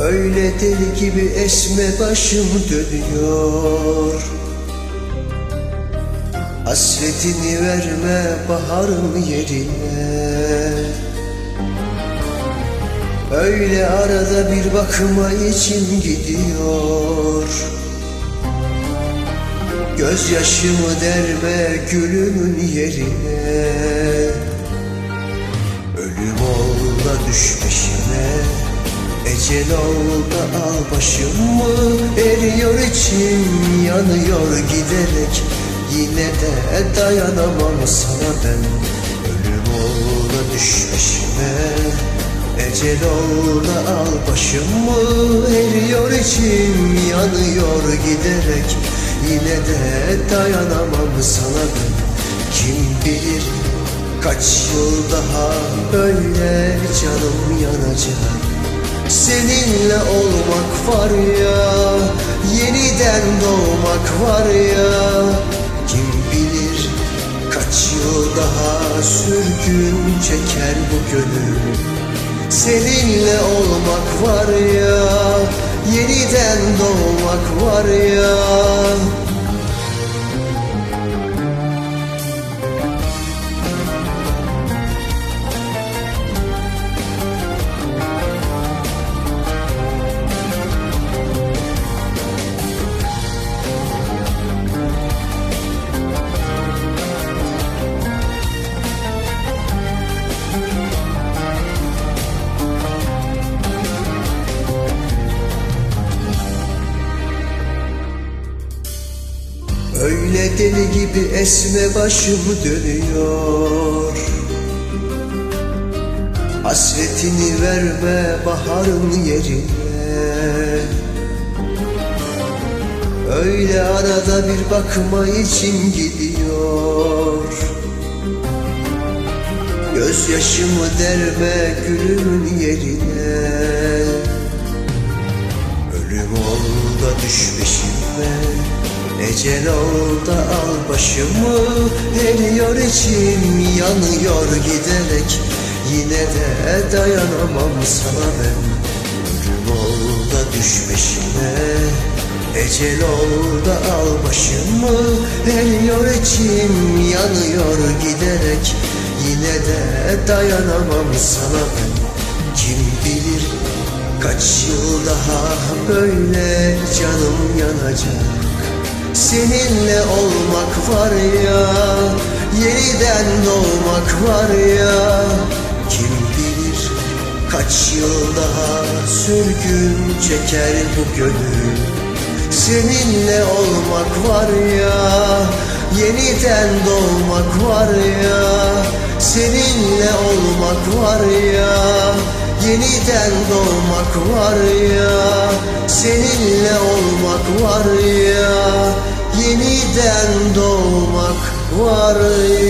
Öyle deli gibi esme başım dönüyor. Hasretini verme baharın yerine. Öyle arada bir bakıma içim gidiyor. Gözyaşımı derme gülümün yerine. Ölüm ol da düş peşime Ecel ol da al başımı. Eriyor içim yanıyor giderek. Yine de dayanamam sana ben. Ölüm ol da düş peşime Ecel ol da al başımı. Eriyor içim yanıyor giderek. Yine de dayanamam sana ben. Kim bilir kaç yıl daha böyle canım yanacak Seninle olmak var ya Yeniden doğmak var ya. Kim bilir kaç yıl daha sürgün çeker bu gönül. Seninle olmak var ya Yeniden doğmak var ya deli gibi esme başım dönüyor. Hasretini verme baharın yerine. Öyle arada bir bakma için gidiyor. Gözyaşımı derme gülümün yerine. Ölüm ol da düş peşime Ecel ol da al başımı Eriyor içim yanıyor giderek. Yine de dayanamam sana ben. Ölüm ol da düş peşime Ecel ol da al başımı Eriyor içim yanıyor giderek. Yine de dayanamam sana ben. Kim bilir kaç yıl daha böyle canım yanacak Seninle olmak var ya Yeniden doğmak var ya. Kim bilir kaç yıl daha sürgün çeker bu gönül. Seninle olmak var ya Yeniden doğmak var ya. Seninle olmak var ya Yeniden doğmak var ya. Seninle olmak var ya Yeniden doğmak var ya